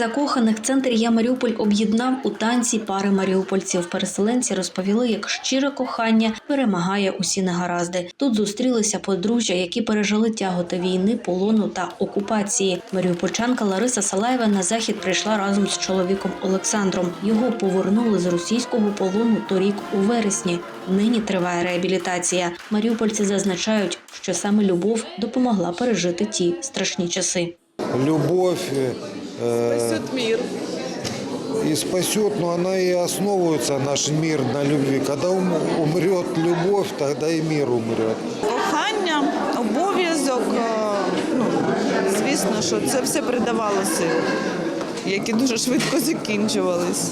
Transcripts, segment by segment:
закоханих центр Я Маріуполь об'єднав у танці пари маріупольців. Переселенці розповіли, як щире кохання перемагає усі негаразди. Тут зустрілися подружжя, які пережили тяготи війни, полону та окупації. Маріупольчанка Лариса Салаєва на захід прийшла разом з чоловіком Олександром. Його повернули з російського полону торік у вересні. Нині триває реабілітація. Маріупольці зазначають, що саме любов допомогла пережити ті страшні часи. любовь э, Спасет мир. и спасет, но она и основывается, наш мир, на любви. Когда ум- умрет любовь, тогда и мир умрет. Кохання, обов'язок. е, Ну, звісно, що це все придавало сил, які дуже швидко закінчувались.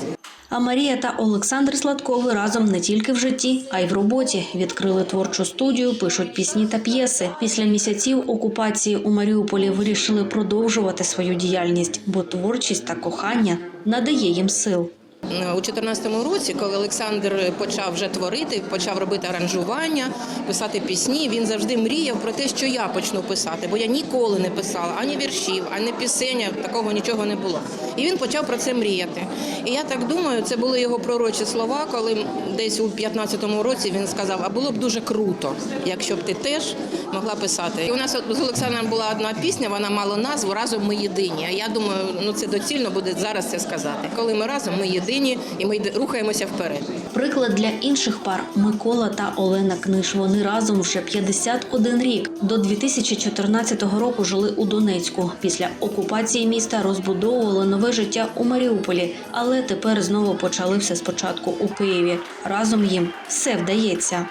А Марія та Олександр Сладкови разом не тільки в житті, а й в роботі. Відкрили творчу студію, пишуть пісні та п'єси. Після місяців окупації у Маріуполі вирішили продовжувати свою діяльність, бо творчість та кохання надає їм сил. У 2014 році, коли Олександр почав вже творити, почав робити аранжування, писати пісні, він завжди мріяв про те, що я почну писати, бо я ніколи не писала ані віршів, ані пісень, такого нічого не було. І він почав про це мріяти. І я так думаю, це були його пророчі слова, коли десь у 2015 році він сказав: а було б дуже круто, якщо б ти теж могла писати. І у нас з Олександром була одна пісня, вона мала назву Разом ми єдині. А я думаю, ну це доцільно буде зараз це сказати. Коли ми разом, ми єдині і ми рухаємося вперед. Приклад для інших пар Микола та Олена Книж. Вони разом вже 51 рік. До 2014 року жили у Донецьку. Після окупації міста розбудовували нове життя у Маріуполі, але тепер знову почали все спочатку у Києві. Разом їм все вдається.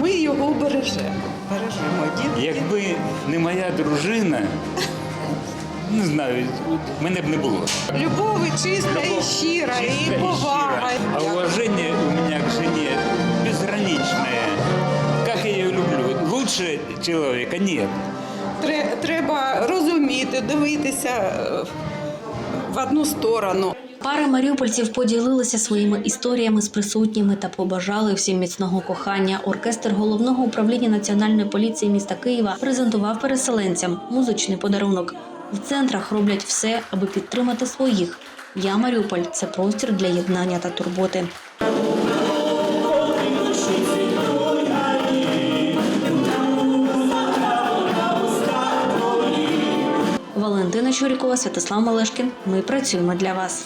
Ми його бережемо. Бережемо. Якби не моя дружина, не знаю, мене б не було. Любов і чиста, і щира, і повага. щирая. А уважение у меня к жене безграничное. Как я ее люблю. Лучше человека нет. Тре- Треба розуміти, дивитися е, в одну сторону. Пари маріупольців поділилися своїми історіями з присутніми та побажали всім міцного кохання. Оркестр головного управління національної поліції міста Києва презентував переселенцям музичний подарунок. В центрах роблять все, аби підтримати своїх. Я Маріуполь це простір для єднання та турботи. Валентина Чурікова, Святослав Малешкін. Ми працюємо для вас.